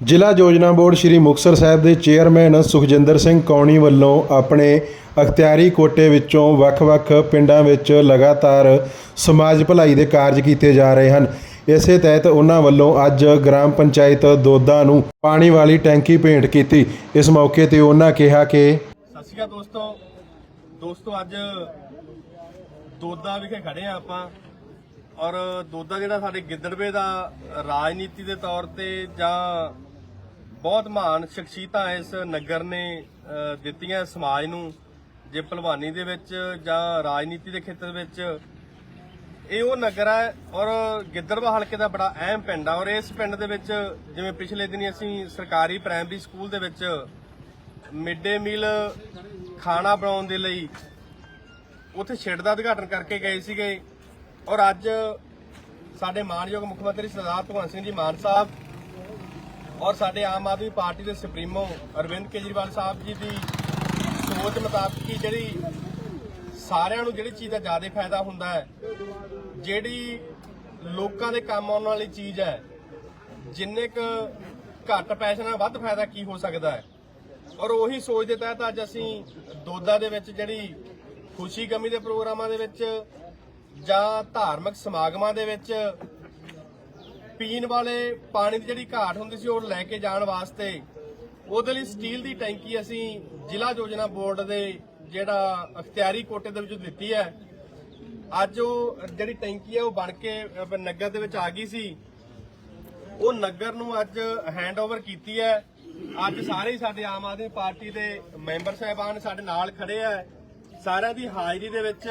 ਜ਼ਿਲ੍ਹਾ ਯੋਜਨਾ ਬੋਰਡ ਸ਼੍ਰੀ ਮੁਕਤਸਰ ਸਾਹਿਬ ਦੇ ਚੇਅਰਮੈਨ ਸੁਖਜਿੰਦਰ ਸਿੰਘ ਕੌਣੀ ਵੱਲੋਂ ਆਪਣੇ ਅਖਤਿਆਰੀ ਕੋਟੇ ਵਿੱਚੋਂ ਵੱਖ-ਵੱਖ ਪਿੰਡਾਂ ਵਿੱਚ ਲਗਾਤਾਰ ਸਮਾਜ ਭਲਾਈ ਦੇ ਕਾਰਜ ਕੀਤੇ ਜਾ ਰਹੇ ਹਨ। ਇਸੇ ਤਹਿਤ ਉਹਨਾਂ ਵੱਲੋਂ ਅੱਜ ਗ੍ਰਾਮ ਪੰਚਾਇਤ ਦੋਦਾ ਨੂੰ ਪਾਣੀ ਵਾਲੀ ਟੈਂਕੀ ਭੇਂਟ ਕੀਤੀ। ਇਸ ਮੌਕੇ ਤੇ ਉਹਨਾਂ ਕਿਹਾ ਕਿ ਸਤਿ ਸ਼੍ਰੀ ਅਕਾਲ ਦੋਸਤੋ। ਦੋਸਤੋ, ਅੱਜ ਦੋਦਾ ਵਿਖੇ ਖੜੇ ਆ ਆਪਾਂ। ਔਰ ਦੋਦਾ ਜਿਹੜਾ ਸਾਡੇ ਗਿੱਦੜਵੇ ਦਾ ਰਾਜਨੀਤੀ ਦੇ ਤੌਰ ਤੇ ਜਾਂ ਬਹੁਤ ਮਹਾਨ ਸ਼ਖਸੀਅਤਾਂ ਇਸ ਨਗਰ ਨੇ ਦਿੱਤੀਆਂ ਸਮਾਜ ਨੂੰ, ਜੇ ਭਲਵਾਨੀ ਦੇ ਵਿੱਚ ਜਾਂ ਰਾਜਨੀਤੀ ਦੇ ਖੇਤਰ ਵਿੱਚ। ਇਹ ਉਹ ਨਗਰ ਹੈ ਔਰ ਗਿੱਦੜਵਾ ਹਲਕੇ ਦਾ ਬੜਾ ਅਹਿਮ ਪਿੰਡ ਆ ਔਰ ਇਸ ਪਿੰਡ ਦੇ ਵਿੱਚ ਜਿਵੇਂ ਪਿਛਲੇ ਦਿਨੀ ਅਸੀਂ ਸਰਕਾਰੀ ਪ੍ਰਾਇਮਰੀ ਸਕੂਲ ਦੇ ਵਿੱਚ ਮਿਡ ਡੇ ਮੀਲ ਖਾਣਾ ਬਣਾਉਣ ਦੇ ਲਈ ਉੱਥੇ ਸ਼ੈੱਡ ਦਾ ਉਦਘਾਟਨ ਕਰਕੇ ਗਏ ਸੀਗੇ। ਔਰ ਅੱਜ ਸਾਡੇ ਮਾਨਯੋਗ ਮੁੱਖ ਮੰਤਰੀ ਸਰਦਾਰ ਭਗਵੰਤ ਸਿੰਘ ਜੀ ਮਾਨ ਸਾਹਿਬ ਔਰ ਸਾਡੇ ਆਮ ਆਦਮੀ ਪਾਰਟੀ ਦੇ ਸੁਪਰੀਮੋ ਅਰਵਿੰਦ ਕੇਜਰੀਵਾਲ ਸਾਹਿਬ ਜੀ ਦੀ ਸੋਚ ਮੁਤਾਬਕ ਹੀ ਜਿਹੜੀ ਸਾਰਿਆਂ ਨੂੰ ਜਿਹੜੀ ਚੀਜ਼ ਦਾ ਜ਼ਿਆਦਾ ਫਾਇਦਾ ਹੁੰਦਾ ਹੈ, ਜਿਹੜੀ ਲੋਕਾਂ ਦੇ ਕੰਮ ਆਉਣ ਵਾਲੀ ਚੀਜ਼ ਹੈ, ਜਿੰਨੇ ਕ ਘੱਟ ਪੈਸੇ ਨਾਲ ਵੱਧ ਫਾਇਦਾ ਕੀ ਹੋ ਸਕਦਾ ਹੈ। ਔਰ ਉਹੀ ਸੋਚ ਦੇ ਤਹਿਤ ਅੱਜ ਅਸੀਂ ਦੋਦਾ ਦੇ ਵਿੱਚ ਜਿਹੜੀ ਖੁਸ਼ੀ ਗਮੀ ਦੇ ਪ੍ਰੋਗਰਾਮਾਂ ਦੇ ਵਿੱਚ ਜਾਂ ਧਾਰਮਿਕ ਸਮਾਗਮਾਂ ਦੇ ਵਿੱਚ ਪੀਣ ਵਾਲੇ ਪਾਣੀ ਦੀ ਜਿਹੜੀ ਘਾਟ ਹੁੰਦੀ ਸੀ ਉਹ ਲੈ ਕੇ ਜਾਣ ਵਾਸਤੇ ਉਹਦੇ ਲਈ ਸਟੀਲ ਦੀ ਟੈਂਕੀ ਅਸੀਂ ਜ਼ਿਲ੍ਹਾ ਯੋਜਨਾ ਬੋਰਡ ਦੇ ਜਿਹੜਾ ਅਖਤਿਆਰੀ ਕੋਟੇ ਦੇ ਵਿੱਚ ਦਿੱਤੀ ਹੈ। ਅੱਜ ਉਹ ਜਿਹੜੀ ਟੈਂਕੀ ਹੈ ਉਹ ਬਣ ਕੇ ਨਗਰ ਦੇ ਵਿੱਚ ਆ ਗਈ ਸੀ। ਉਹ ਨਗਰ ਨੂੰ ਅੱਜ ਹੈਂਡਓਵਰ ਕੀਤੀ ਹੈ। ਅੱਜ ਸਾਰੇ ਹੀ ਸਾਡੇ ਆਮ ਆਦਮੀ ਪਾਰਟੀ ਦੇ ਮੈਂਬਰ ਸਾਹਿਬਾਨ ਸਾਡੇ ਨਾਲ ਖੜੇ ਆ ਸਾਰਿਆਂ ਦੀ ਹਾਜ਼ਰੀ ਦੇ ਵਿੱਚ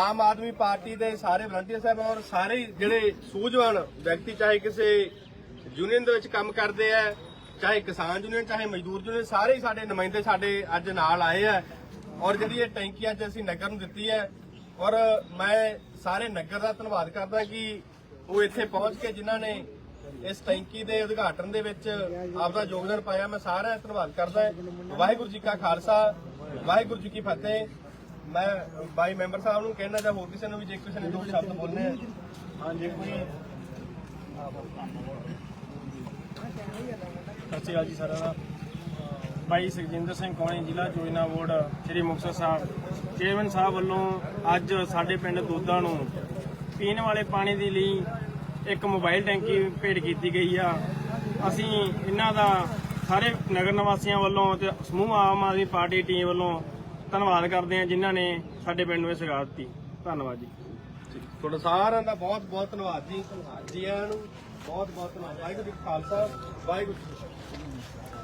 ਆਮ ਆਦਮੀ ਪਾਰਟੀ ਦੇ ਸਾਰੇ ਵਲੰਟੀਅਰ ਸਾਹਿਬ ਔਰ ਸਾਰੇ ਹੀ ਜਿਹੜੇ ਸੂਝਵਾਨ ਵਿਅਕਤੀ, ਚਾਹੇ ਕਿਸੇ ਯੂਨੀਅਨ ਦੇ ਵਿੱਚ ਕੰਮ ਕਰਦੇ ਆ, ਚਾਹੇ ਕਿਸਾਨ ਯੂਨੀਅਨ ਚਾਹੇ ਮਜ਼ਦੂਰ ਯੂਨੀਅਨ ਸਾਰੇ ਹੀ ਸਾਡੇ ਨੁਮਾਇੰਦੇ ਸਾਡੇ ਅੱਜ ਨਾਲ ਆਏ ਆ ਔਰ ਜਿਹੜੀ ਇਹ ਟੈਂਕੀ ਅੱਜ ਅਸੀਂ ਨਗਰ ਨੂੰ ਦਿੱਤੀ ਹੈ ਔਰ ਮੈਂ ਸਾਰੇ ਨਗਰ ਦਾ ਧੰਨਵਾਦ ਕਰਦਾ ਕਿ ਉਹ ਇੱਥੇ ਪਹੁੰਚ ਕੇ ਜਿਨ੍ਹਾਂ ਨੇ ਇਸ ਟੈਂਕੀ ਦੇ ਉਦਘਾਟਨ ਦੇ ਵਿੱਚ ਆਪਦਾ ਯੋਗਦਾਨ ਪਾਇਆ, ਮੈਂ ਸਾਰਿਆਂ ਦਾ ਧੰਨਵਾਦ ਕਰਦਾ। ਵਾਹਿਗੁਰੂ ਜੀ ਕਾ ਖਾਲਸਾ, ਵਾਹਿਗੁਰੂ ਜੀ ਕੀ ਫਤਿਹ। ਮੈਂ ਬਾਈ ਮੈਂਬਰ ਸਾਹਿਬ ਨੂੰ ਕਹਿਣਾ ਜਾਂ ਹੋਰ ਕਿਸੇ ਨੂੰ ਵੀ, ਜੇ ਕਿਸੇ ਨੇ ਦੋ ਸ਼ਬਦ ਬੋਲਨੇ ਆ। ਹਾਂ ਜੇ ਕੋਈ ਸਤਿ ਸ਼੍ਰੀ ਅਕਾਲ ਜੀ ਸਾਰਿਆਂ ਦਾ। ਭਾਈ ਸੁਖਜਿੰਦਰ ਸਿੰਘ ਕੌਣੀ, ਜ਼ਿਲ੍ਹਾ ਯੋਜਨਾ ਬੋਰਡ, ਸ੍ਰੀ ਮੁਕਤਸਰ ਸਾਹਿਬ। ਚੇਅਰਮੈਨ ਸਾਹਿਬ ਵੱਲੋਂ ਅੱਜ ਸਾਡੇ ਪਿੰਡ ਦੋਦਾ ਨੂੰ ਪੀਣ ਵਾਲੇ ਪਾਣੀ ਦੇ ਲਈ ਇੱਕ ਮੋਬਾਈਲ ਟੈਂਕੀ ਭੇਟ ਕੀਤੀ ਗਈ ਆ। ਅਸੀਂ ਇਹਨਾਂ ਦਾ ਸਾਰੇ ਨਗਰ ਨਿਵਾਸੀਆਂ ਵੱਲੋਂ ਤੇ ਸਮੂਹ ਆਮ ਆਦਮੀ ਪਾਰਟੀ ਟੀਮ ਵੱਲੋਂ ਧੰਨਵਾਦ ਕਰਦੇ ਹਾਂ ਜਿਨ੍ਹਾਂ ਨੇ ਸਾਡੇ ਪਿੰਡ ਨੂੰ ਇਹ ਸਗਾਤ ਦਿੱਤੀ। ਧੰਨਵਾਦ ਜੀ। ਤੁਹਾਡਾ ਸਾਰਿਆਂ ਦਾ ਬਹੁਤ ਬਹੁਤ ਧੰਨਵਾਦ ਜੀ। ਜੀ ਆਇਆਂ ਨੂੰ ਬਹੁਤ ਬਹੁਤ ਧੰਨਵਾਦ। ਵਾਹਿਗੁਰੂ ਜੀ ਕਾ ਖਾਲਸਾ, ਵਾਹਿਗੁਰੂ ਜੀ